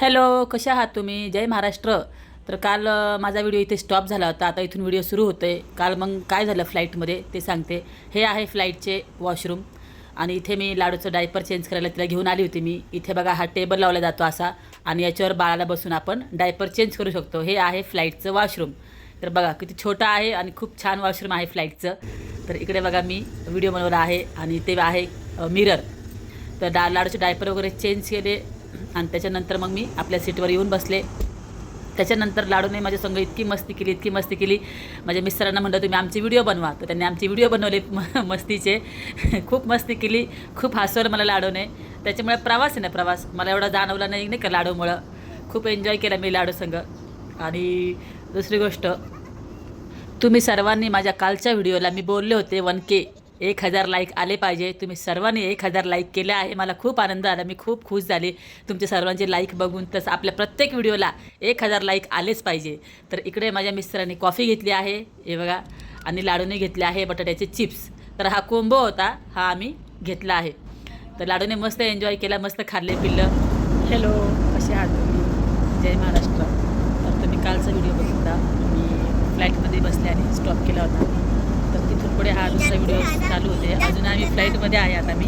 Hello कशा आहात तुम्ही? जय महाराष्ट्र. तर काल माझा व्हिडिओ इथे स्टॉप झाला होता. आता इथून व्हिडिओ सुरू होतो आहे काल मग काय झालं फ्लाईटमध्ये? ते सांगते. हे आहे फ्लाईटचे वॉशरूम. आणि इथे मी लाडूचं डायपर चेंज करायला तिला घेऊन आली होती मी. इथे बघा हा टेबल लावला जातो असा. आणि याच्यावर बाळाला बसून आपण डायपर चेंज करू शकतो. हे आहे फ्लाईटचं वॉशरूम. तर बघा किती छोटं आहे आणि खूप छान वॉशरूम आहे फ्लाईटचं. तर इकडे बघा मी व्हिडिओ बनवला आहे. आणि ते आहे मिरर. तर डा लाडूचे डायपर वगैरे चेंज केले. आणि त्याच्यानंतर मग मी आपल्या सीटवर येऊन बसले. त्याच्यानंतर लाडूने माझ्या संग इतकी मस्ती केली इतकी मस्ती केली. माझ्या मिस्टरांना म्हणलं तुम्ही आमची व्हिडिओ बनवा. तर त्यांनी आमची व्हिडिओ बनवले म- मस्तीचे. खूप मस्ती केली. खूप हसवलं मला लाडूने. त्याच्यामुळे प्रवास आहे ना प्रवास. मला एवढा जाणवला नाही नाही का लाडूमुळं. खूप एन्जॉय केला मी लाडू संग. आणि दुसरी गोष्ट तुम्ही सर्वांनी माझ्या कालच्या व्हिडिओला मी बोलले होते वन के. एक हजार लाईक आले पाहिजे. तुम्ही सर्वांनी एक हजार लाईक केलं आहे. मला खूप आनंद आला. मी खूप खुश झाले. तुमचे सर्वांचे लाईक बघून तसं आपल्या प्रत्येक व्हिडिओला एक हजार लाईक आलेच पाहिजे. तर इकडे माझ्या मिस्टरांनी कॉफी घेतली आहे. हे बघा. आणि लाडूने घेतले आहे बटाट्याचे चिप्स तर हा कोंबो होता. हा आम्ही घेतला आहे. तर लाडूने मस्त एन्जॉय केला. मस्त खाल्ले पिल्लं. हॅलो कसे आहात तुम्ही? जय महाराष्ट्र. तर तुम्ही कालचा व्हिडिओ बघितला. मी फ्लॅटमध्ये बसले आणि स्टॉप केला होता. पुढे हा दुसरा व्हिडिओ चालू होते. अजून आम्ही फ्लाईटमध्ये आहे आता मी.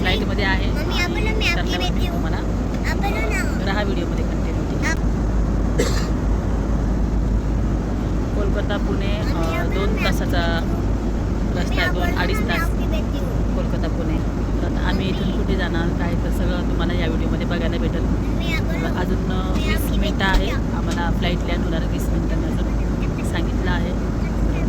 फ्लाईटमध्ये आहे. मम्मी, आपण ना मॅपी उतरल्यावर मी भेटू. तुम्हाला. तर हा व्हिडिओमध्ये कंटिन्यू कोलकाता पुणे दोन तासाचा रस्ता आहे दोन अडीच तास. कोलकाता पुणे. तर आम्ही इथून कुठे जाणार काय तर सगळं तुम्हाला या व्हिडिओमध्ये बघायला भेटेल. अजून वीस मिनटं आहे आम्हाला फ्लाईट लँड होणार वीस मिनटांनी. आहे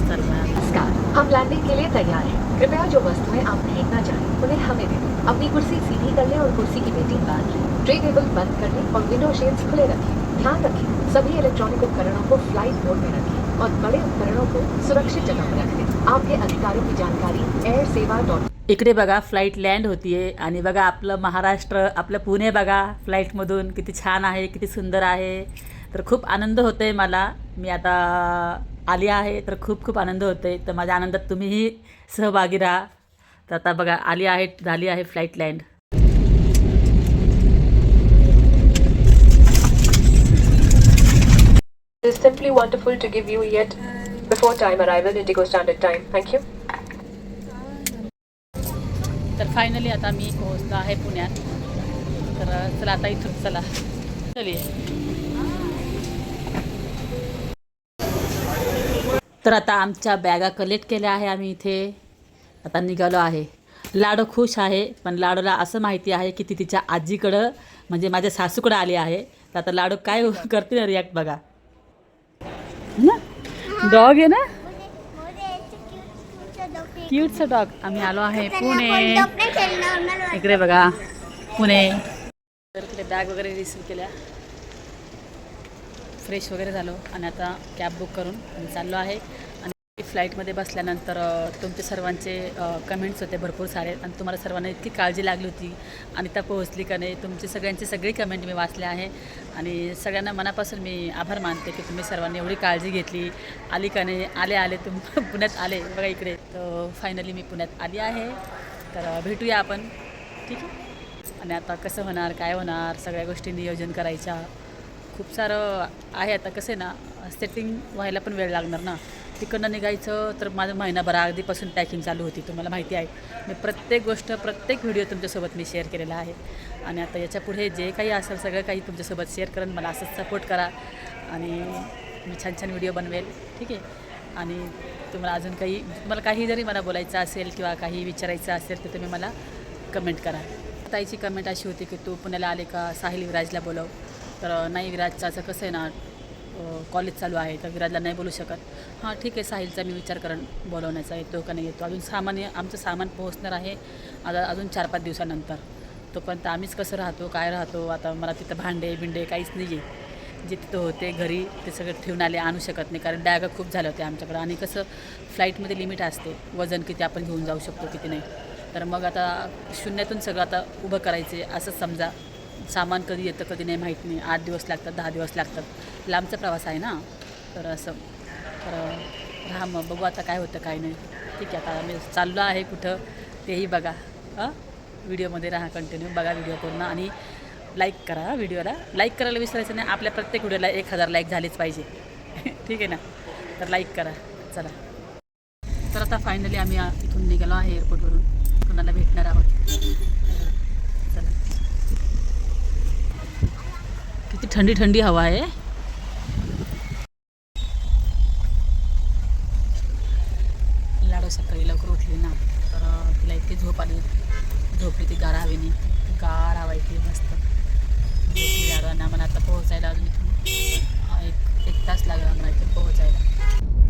तर चला नमस्कार हम लैंडिंग के लिए तैयार हैं। कृपया जो वस्तुएं आप फेंकना चाहें उन्हें हमें दें। अपनी कुर्सी सीधी कर लें और कुर्सी की पेटी बांध लें। ट्रे टेबल बंद कर लें और विंडो शेड्स खुले रखें। ध्यान रखें सभी इलेक्ट्रॉनिक उपकरणों को फ्लाइट मोड में रखें और बड़े उपकरणों को सुरक्षित जगह पर रख आपके अधिकारों की जानकारी एयर सेवा डॉट इकडे बघा फ्लाईट लँड होतीये आणि बघा आपलं महाराष्ट्र आपलं पुणे बघा फ्लाईटमधून किती छान आहे किती सुंदर आहे. तर खूप आनंद होतो आहे मला. मी आता आली आहे तर खूप खूप आनंद होतो आहे तर माझ्या आनंदात तुम्हीही सहभागी राहा. तर आता बघा आली आहे झाली आहे flight land It is simply wonderful to give you yet before time arrival Indigo Standard Time. Thank you. तर फायनली आता मी पोहोचलो आहे पुण्यात. तर चला आता इथून चला. चलिये तर आता आमच्या बॅगा कलेक्ट केल्या आहे आम्ही इथे. आता निघालो आहे. लाडू खुश आहे पण लाडूला असं माहिती आहे की ती तिच्या आजीकडं म्हणजे माझ्या सासूकडं आली आहे. तर आता लाडू काय करते ना रिॲक्ट बघा. डॉग आहे ना? क्यूटचा डॉग आम्ही आलो आहे पुणे. इकडे बघा पुणे. तर बॅग वगैरे रिसीव केल्या. फ्रेश वगैरे झालो आणि आता कॅब बुक करून चाललो आहे. आणि फ्लाईटमध्ये बसल्यानंतर तुमचे सर्वांचे कमेंट्स होते भरपूर सारे आणि तुम्हाला सर्वांना इतकी काळजी लागली होती. आणि त्या पोहोचली का नाही तुमचे सगळ्यांचे सगळे कमेंट मी वाचले आहे. आणि सगळ्यांना मनापासून मी आभार मानते की तुम्ही सर्वांनी एवढी काळजी घेतली. आली का नाही? आले आले. तुम पुण्यात आले. बघा इकडे. तर फायनली मी पुण्यात आली आहे. तर भेटूया आपण. ठीक आहे? आणि आता कसं होणार काय होणार सगळ्या गोष्टी नियोजन करायच्या. खूप सारं आहे आता कसं आहे ना सेटिंग व्हायला पण वेळ लागणार ना. तिकडनं निघायचं तर माझं महिनाभर आधीपासून पॅकिंग चालू होती तुम्हाला माहिती आहे. मी प्रत्येक गोष्ट प्रत्येक व्हिडिओ तुमच्यासोबत मी शेअर केलेला आहे. आणि आता याच्यापुढे जे काही असेल सगळं काही तुमच्यासोबत शेअर करेन मला असंच सपोर्ट करा. आणि मी छान छान व्हिडिओ बनवेल ठीक आहे. आणि तुम्हाला अजून काही तुम्हाला काही जरी मला बोलायचं असेल किंवा काही विचारायचं असेल तर तुम्ही मला कमेंट करा. ताईची कमेंट अशी होती की तू पुण्याला आले का? साहिल विराजला बोलव. तर नाही विराजचं असं कसं आहे ना कॉलेज चालू आहे तर विराजला नाही बोलू शकत. हां ठीक आहे साहिलचा मी विचार करण बोलवण्याचा येतो का नाही येतो. अजून सामान्य आमचं सामान पोहोचणार आहे आता अजून चार पाच दिवसानंतर. तोपर्यंत आम्हीच कसं राहतो काय राहतो आता मला तिथं भांडे बिंडे काहीच नाही आहे जे तिथं होते घरी ते सगळं ठेवून आले आणू शकत नाही कारण बॅगा खूप झाल्या होत्या आमच्याकडं. आणि कसं फ्लाईटमध्ये लिमिट असते वजन किती आपण घेऊन जाऊ शकतो किती नाही. तर मग आता शून्यातून सगळं आता उभं करायचे असंच समजा. सामान कधी येतं कधी नाही माहीत नाही. आठ दिवस लागतात दहा दिवस लागतात. लांबचा प्रवास आहे ना? तर असं. तर राहा मग बघू आता काय होतं काय नाही. ठीक आहे आता आम्ही चाललो आहे कुठं तेही बघा. हां? व्हिडिओमध्ये राहा कंटिन्यू बघा व्हिडिओ पूर्ण आणि लाईक करा व्हिडिओला. लाईक करायला विसरायचं नाही. आपल्या प्रत्येक व्हिडिओला एक हजार लाईक झालीच पाहिजे. ठीक आहे ना? तर लाईक करा. चला. तर आता फायनली आम्ही इथून निघालो आहे एअरपोर्टवरून कुणाला भेटणार आहोत चला ठंडी थंडी थंडी हवा आहे. लाडू सकाळी लवकर उठली ना तर तिला इतकी झोप आली. झोपली ती गार हवी नाही गार हवा इथे मस्त. झोपली लाडू आता पोहोचायला अजून इथून एक एक तास लागला मला इथून पोहोचायला.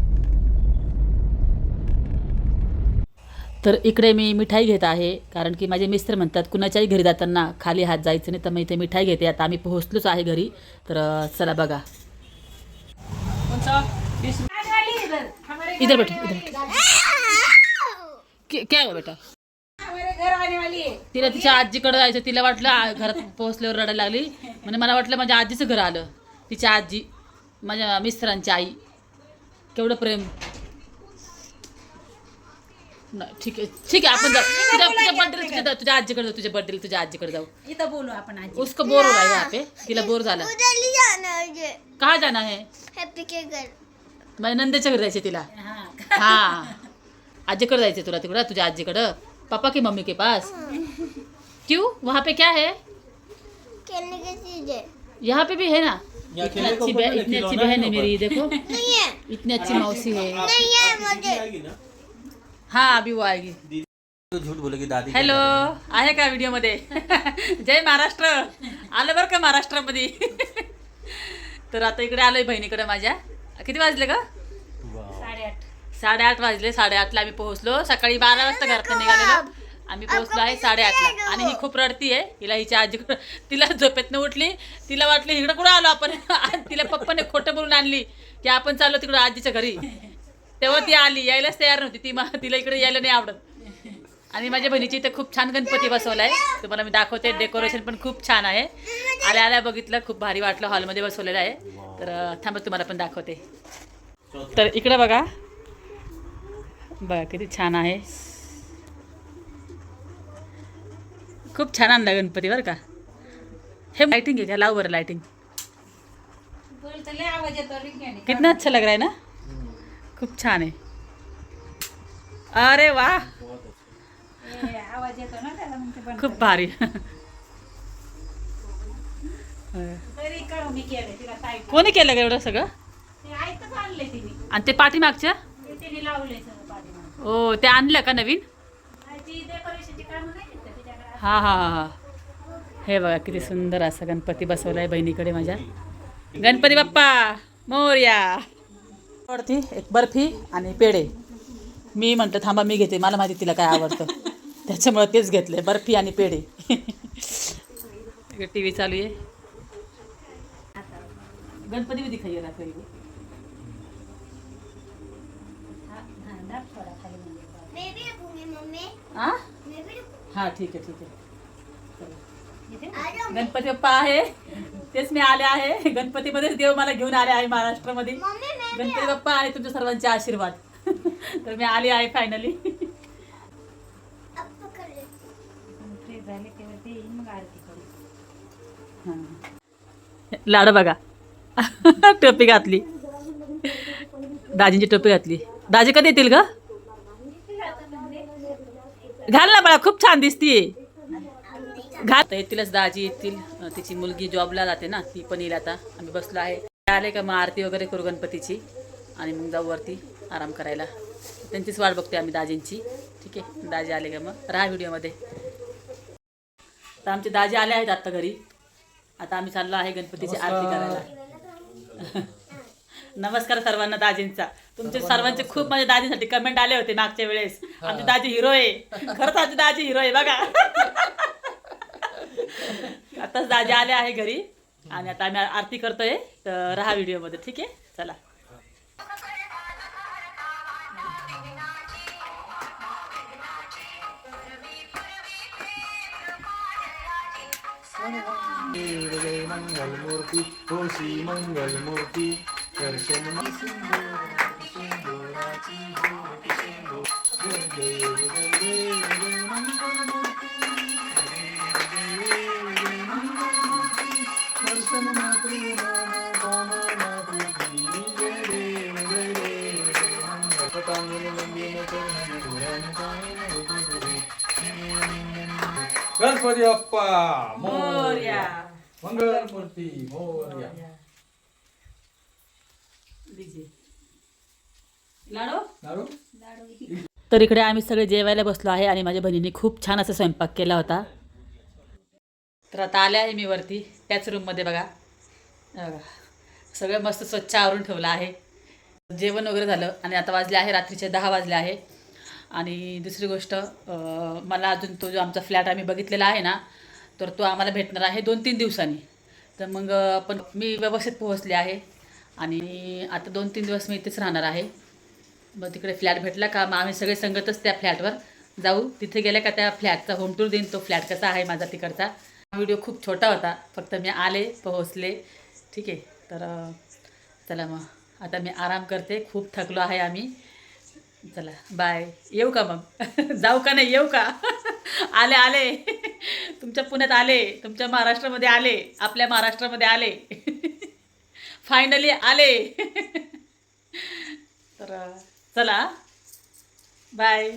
तर इकडे मी मिठाई घेत आहे कारण की माझे मिस्टर म्हणतात कुणाच्याही घरी जाताना खाली हात जायचं नाही तर मी इथे मिठाई घेते. आता आम्ही पोहोचलोच आहे घरी तर चला बघा. इधर बैठो इधर क्या- हुआ बेटा? तिला तिच्या आजीकडे जायचं तिला वाटलं घरात पोहोचल्यावर रडायला लागली. म्हणजे मला वाटलं माझ्या आजीचं घर आलं. तिच्या आजी माझ्या मिस्टरांची आई. केवढं प्रेम. नाही ठीक आहे ठीक आहे आपण जाऊ तुझ्या तुझ्या बर्थडेला तुझ्या जाऊ तुझ्या आजीकडे जाऊ तुझ्या बर्थडेला तुझ्या आजीकडे जाऊ इथं बोलू आपण आजी। उसको बोर हो रहा है यहाँ पे तिला बोर झालं उधर ले जाना है मुझे। कहाँ जाना है? हैप्पी के घर। माझ्या नंदेच्या घरी जायचे तिला। हा। हाँ। आजीकडे जायचं तुला तिकडं तुझ्या आजीकडं पापा की मम्मी के पास। क्यों? वहाँ पे क्या है? खेलने की चीज़ है। यहाँ पे भी है ना? इतनी अच्छी बह- इतनी अच्छी बहन है मेरी देखो। नहीं है। इतनी अच्छी मौसी है। नहीं है मुझे। हाँ अभी वो आएगी। तो झूठ बोलेगी दादी हॅलो आहे का व्हिडिओमध्ये? जय महाराष्ट्र. आलं बरं का महाराष्ट्रामध्ये? तर आता इकडे आलोय बहिणीकडे माझ्या. किती वाजले का साडेआठ साडेआठ वाजले साडेआठला आम्ही पोहोचलो. सकाळी बारा वाजता घरात निघालेलो. आम्ही पोहोचलो आहे साडेआठला. आणि ही खूप रडती आहे. हिला हिच्या आजीकडं तिला झोपेतनं उठली. तिला वाटली इकडं कुठं आलो आपण? तिला पप्पाने खोटं बोलून आणली की आपण चाललो तिकडं आजीच्या घरी. तेव्हा ती आली यायलाच तयार नव्हती. ती मा- तिला इकडे यायला नाही आवडत. आणि माझ्या बहिणीची इथे खूप छान गणपती बसवला आहे तुम्हाला मी दाखवते डेकोरेशन पण खूप छान आहे. आल्या आल्या बघितलं खूप भारी वाटलं हॉलमध्ये बसवलेलं आहे. तर थांबा तुम्हाला पण दाखवते. तर इकडं बघा. बघा किती छान आहे. खूप छान आणला गणपती बरं का. हे लाइटिंग आहे का? लाव बरं लाइटिंग कितना अच्छा लग रहा है ना? खूप छान आहे. अरे वा. आवाज येतो ना त्याला खूप. भारी. कोणी केलं का एवढं सगळं? आणि ते पाठीमागच्या? ओ ते आणलं का नवीन? हा हा हा हा. हे बघा किती सुंदर असं गणपती बसवलाय बहिणीकडे माझ्या. गणपती बाप्पा मोर्या. आवडती? एक बर्फी आणि पेढे. मी म्हटलं थांबा मी घेते. मला माहिती तिला काय आवडतं. त्याच्यामुळे तेच घेतले बर्फी आणि पेढे. टी व्ही चालू आहे. गणपती भी दिखाइए ना कहीं हा, हा, दाब थोडा खाली म्हणजे. मैं भी रखूंगी मम्मी हाँ मैं भी रखूंगी हाँ ठीक आहे ठीक आहे. गणपती बाप्पा आहे. तेच मी आले आहे. गणपतीमध्येच देव मला घेऊन आले आहे महाराष्ट्रामध्ये. गणपती बाप्पा आणि तुमच्या सर्वांचे आशीर्वाद. तर मी आली आहे फायनली लाड बघा. टोपी घातली. दाजींची टोपी घातली. दाजी कधी येतील ग? घाल ना बाळा खूप छान दिसतीये. घाल. तर येतीलच दाजी येतील. तिची मुलगी जॉबला जाते ना ती पण येईल आता. आम्ही बसलो आहे. आले का मग आरती वगैरे करू गणपतीची? आणि मग जाऊ वरती आराम करायला. त्यांचीच वाट बघतोय आम्ही दाजींची. ठीक आहे? दाजी आले का मग? राहा व्हिडिओमध्ये. तर आमचे दाजी आले आहेत आत्ता घरी. आता आम्ही चाललो आहे गणपतीची आरती करायला. नमस्कार सर्वांना दाजींचा. तुमचे सर्वांचे खूप माझ्या दाजीसाठी कमेंट आले होते मागच्या वेळेस. आमचे दाजी हिरो आहे. खरंच आमचे दाजी हिरो आहे बघा. आताच दाजी आले आहे घरी. आणि आता आम्ही आरती करतोय तर राहा व्हिडिओमध्ये ठीक आहे? चला. मंगल मूर्ती हो मंगल मूर्ती दर्शन सिंदुराची गणपती अप्पा मोर्या. मंगळमूर्ती मोर्या. तर इकडे आम्ही सगळे जेवायला बसलो आहे आणि माझ्या बहिणीने खूप छान असा स्वयंपाक केला होता. तर आता आल्या आहे मी वरती त्याच रूममध्ये बघा. सगळं मस्त स्वच्छ आवरून ठेवलं आहे. जेवण वगैरे झालं आणि आता वाजले आहे रात्रीचे दहा वाजले आहे. आणि दुसरी गोष्ट मला अजून तो जो आमचा फ्लॅट आम्ही बघितलेला आहे ना तर तो आम्हाला भेटणार आहे दोन तीन दिवसांनी. तर मग पण मी व्यवस्थित पोहोचले आहे. आणि आता दोन तीन दिवस मी इथेच राहणार आहे. मग तिकडे फ्लॅट भेटला का? मग आम्ही सगळे संगतच त्या फ्लॅटवर जाऊ. तिथे गेल्या का त्या फ्लॅटचा होम टूर देईन? तो फ्लॅट कसा आहे माझा तिकडचा? व्हिडिओ खूप छोटा होता. फक्त मी आले पोहोचले. ठीक आहे. तर चला मग. आता मी आराम करते. खूप थकलो आहे आम्ही. चला बाय येऊ का मग? जाऊ का नाही? येऊ का? आले आले. तुमच्या पुण्यात आले. तुमच्या महाराष्ट्रामध्ये आले. आपल्या महाराष्ट्रामध्ये आले. फायनली आले. तर चला. बाय